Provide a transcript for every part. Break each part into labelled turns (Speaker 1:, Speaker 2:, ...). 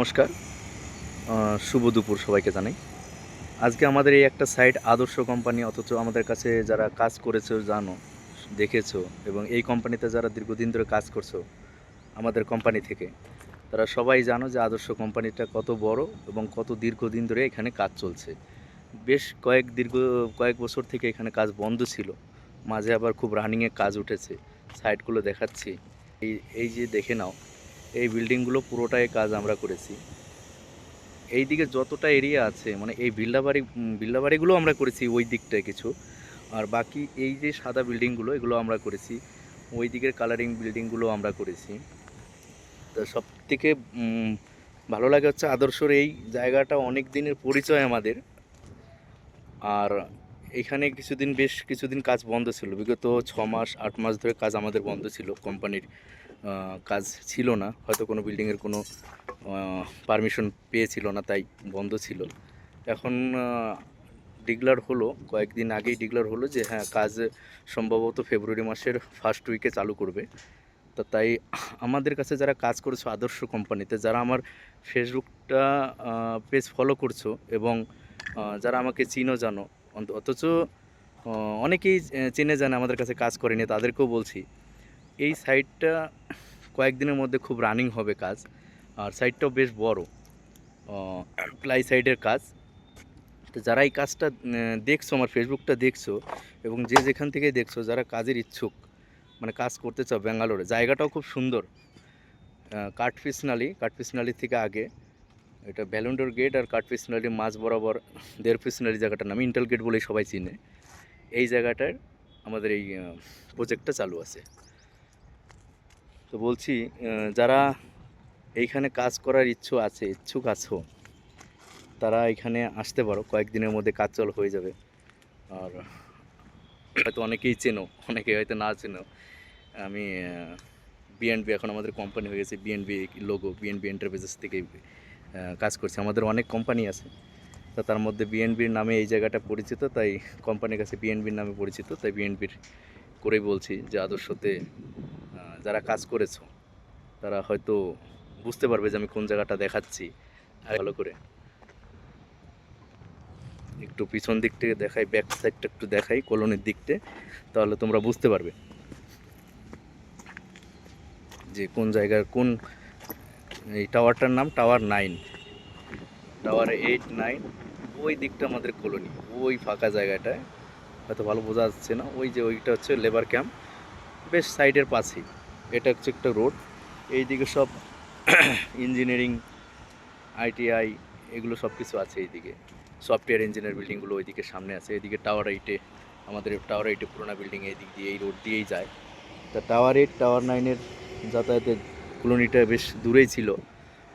Speaker 1: নমস্কার। শুভ দুপুর সবাইকে জানাই। আজকে আমাদের এই একটা সাইট আদর্শ কোম্পানি অথচ আমাদের কাছে যারা কাজ করেছ, জানো, দেখেছ, এবং এই কোম্পানিতে যারা দীর্ঘদিন ধরে কাজ করছ, আমাদের কোম্পানি থেকে, তারা সবাই জানো যে আদর্শ কোম্পানিটা কত বড় এবং কত দীর্ঘদিন ধরে এখানে কাজ চলছে। বেশ কয়েক দীর্ঘ, কয়েক বছর থেকে এখানে কাজ বন্ধ ছিল, মাঝে আবার খুব রানিংয়ে কাজ উঠেছে। সাইটগুলো দেখাচ্ছি। এই এই যে দেখে নাও এই বিল্ডিংগুলো পুরোটাই কাজ আমরা করেছি। এই দিকে যতটা এরিয়া আছে মানে এই বিল্লাবাড়ি উম, বিল্লাবাড়িগুলো আমরা করেছি ওই দিকটায় কিছু। আর বাকি এই যে সাদা বিল্ডিংগুলো এগুলো আমরা করেছি। ওই দিকের কালারিং বিল্ডিংগুলো আমরা করেছি। তো সব থেকে ভালো লাগে হচ্ছে আদর্শর এই জায়গাটা অনেক দিনের পরিচয় আমাদের। আর এখানে কিছুদিন বেশ কিছুদিন কাজ বন্ধ ছিল। বিগত ছ মাস আট মাস ধরে কাজ আমাদের বন্ধ ছিল কোম্পানির। কাজ ছিল না। হয়তো কোনো বিল্ডিংয়ের কোনো পারমিশন পেয়েছিল না, তাই বন্ধ ছিল। এখন ডিক্লার হলো, কয়েকদিন আগেই ডিক্লার হলো যে হ্যাঁ কাজ সম্ভবত ফেব্রুয়ারি মাসের ফার্স্ট উইকে চালু করবে। তা তাই আমাদের কাছে যারা কাজ করেছ, আদর্শ কোম্পানিতে যারা আমার ফেসবুকটা পেজ ফলো করছ এবং যারা আমাকে চিনো, জানো অথচ অনেকেই চেনে, জানে আমাদের কাছে কাজ করেনি, তাদেরকেও বলছি এই সাইডটা কয়েকদিনের মধ্যে খুব রানিং হবে কাজ। আর সাইডটাও বেশ বড় প্লাই সাইডের কাজ। তো যারা এই কাজটা দেখছ, আমার ফেসবুকটা দেখছ, এবং যে যেখান থেকে দেখছ, যারা কাজের ইচ্ছুক মানে কাজ করতে চাও ব্যাঙ্গালোরে, জায়গাটাও খুব সুন্দর। কাঠফিসনালি কাঠফিসনালি থেকে আগে, এটা ভ্যালুন্ডোর গেট আর কাঠফিসনালির মাঝ বরাবর, দেড় ফিসনালি জায়গাটার নাম ইন্টাল গেট বলেই সবাই চিনে। এই জায়গাটার আমাদের এই প্রজেক্টটা চালু আছে। তো বলছি যারা এইখানে কাজ করার ইচ্ছু আছে, ইচ্ছুক আছো, তারা এখানে আসতে পারো, কয়েকদিনের মধ্যে কাজ চালু হয়ে যাবে। আর হয়তো অনেকেই চেনো অনেকে হয়তো না চেনো। আমি বিএনবি এখন আমাদের কোম্পানি হয়ে গেছে বিএনবি লোগো বিএনবি এন্টারপ্রাইজেস থেকে কাজ করছে। আমাদের অনেক কোম্পানি আছে, তা তার মধ্যে বিএনবির নামে এই জায়গাটা পরিচিত, তাই কোম্পানির কাছে বিএনবির নামে পরিচিত, তাই বিএনবির করেই বলছি যে আদর্শতে যারা কাজ করেছ, তারা হয়তো বুঝতে পারবে যে আমি কোন জায়গাটা দেখাচ্ছি। আর ভালো করে একটু পিছন দিক থেকে দেখাই ব্যাক সাইডটা একটু দেখাই, কলোনির দিকতে তাহলে তোমরা বুঝতে পারবে যে কোন জায়গার কোন, এই টাওয়ারটার নাম tower nine tower eight nine ওই দিকটা আমাদের কলোনি, ওই ফাঁকা জায়গাটায়। হয়তো ভালো বোঝা যাচ্ছে না, ওই যে ওইটা হচ্ছে লেবার ক্যাম্প বেশ সাইডের পাশেই। এটা হচ্ছে একটা রোড। এইদিকে সব ইঞ্জিনিয়ারিং আইটিআই এগুলো সব কিছু আছে এইদিকে। সফটওয়্যার ইঞ্জিনিয়ার বিল্ডিংগুলো ওইদিকে সামনে আছে। এদিকে টাওয়ার এইটে আমাদের টাওয়ার এইটে পুরোনো বিল্ডিং এই দিক দিয়ে এই রোড দিয়েই যায়। তা টাওয়ার এইট টাওয়ার নাইনের যাতায়াতের কলোনিটা বেশ দূরেই ছিল।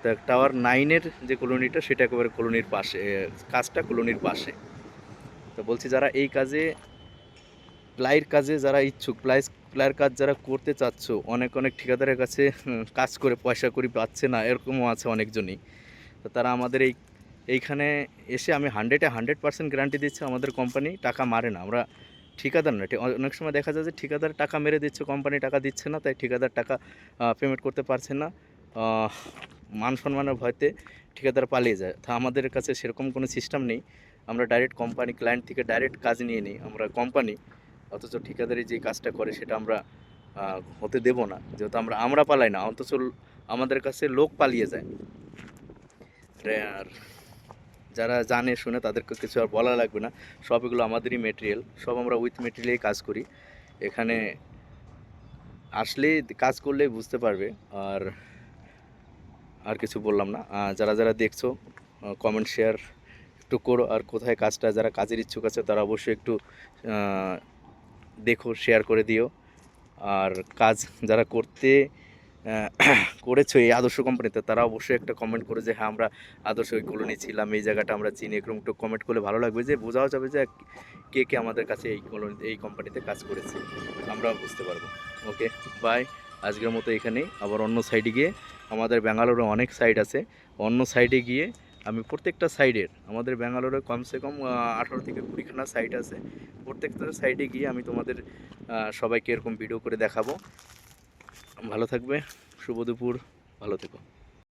Speaker 1: তা টাওয়ার নাইনের যে কলোনিটা সেটা একেবারে কলোনির পাশে কাজটা কলোনির পাশে। তো বলছি, যারা এই কাজে প্লাইয়ের কাজে যারা ইচ্ছুক প্লাই প্লাইয়ের কাজ যারা করতে চাচ্ছ, অনেক অনেক ঠিকাদারের কাছে কাজ করে পয়সা করি পাচ্ছে না, এরকমও আছে অনেকজনই। তো তারা আমাদের এই, এইখানে এসে আমি হান্ড্রেডে হান্ড্রেড পার্সেন্ট গ্যারান্টি দিচ্ছি আমাদের কোম্পানি টাকা মারে না। আমরা ঠিকাদার না অনেক সময় দেখা যায় যে ঠিকাদার টাকা মেরে দিচ্ছে কোম্পানি টাকা দিচ্ছে না, তাই ঠিকাদার টাকা পেমেন্ট করতে পারছে না। মান সম্মানের ভয়তে ঠিকাদার পালিয়ে যায়। তা আমাদের কাছে সেরকম কোনো সিস্টেম নেই। আমরা ডাইরেক্ট কোম্পানি ক্লায়েন্ট থেকে ডাইরেক্ট কাজ নিয়ে নিই। আমরা কোম্পানি অথচ ঠিকাদারি যে কাজটা করে সেটা আমরা হতে দেব না। যেহেতু আমরা আমরা পালাই না, অথচ আমাদের কাছে লোক পালিয়ে যায়। আর যারা জানে, শুনে তাদেরকে কিছু আর বলা লাগবে না। সব এগুলো আমাদেরই মেটেরিয়াল সব আমরা উইথ মেটেরিয়ালেই কাজ করি। এখানে আসলে কাজ করলেই বুঝতে পারবে, আর আর কিছু বললাম না। যারা যারা দেখছ কমেন্ট শেয়ার একটু করো, আর কোথায় কাজটা, যারা কাজের ইচ্ছুক আছে তারা অবশ্যই একটু দেখো শেয়ার করে দিও। আর কাজ যারা করতে করেছ এই আদর্শ কোম্পানিতে তারা অবশ্যই একটা কমেন্ট করে যে হ্যাঁ আমরা আদর্শ ওই কলোনি ছিলাম এই জায়গাটা আমরা চিনি। এরকম একটু কমেন্ট করলে ভালো লাগবে যে, বোঝাও যাবে যে, কে কে আমাদের কাছে এই কলোনি এই কোম্পানিতে কাজ করেছে। আমরা বুঝতে পারব। ওকে বাই আজকের মতো এখানেই। আবার অন্য সাইডে গিয়ে, আমাদের ব্যাঙ্গালোরে অনেক সাইড আছে। অন্য সাইডে গিয়ে আমি প্রত্যেকটা সাইডের, আমাদের ব্যাঙ্গালোরে কমসে কম আঠারো থেকে কুড়িখানা সাইড আছে। প্রত্যেকটা সাইডে গিয়ে আমি তোমাদের সবাইকে এরকম ভিডিও করে দেখাবো। ভালো থাকবে, শুভ দুপুর, ভালো থেকো।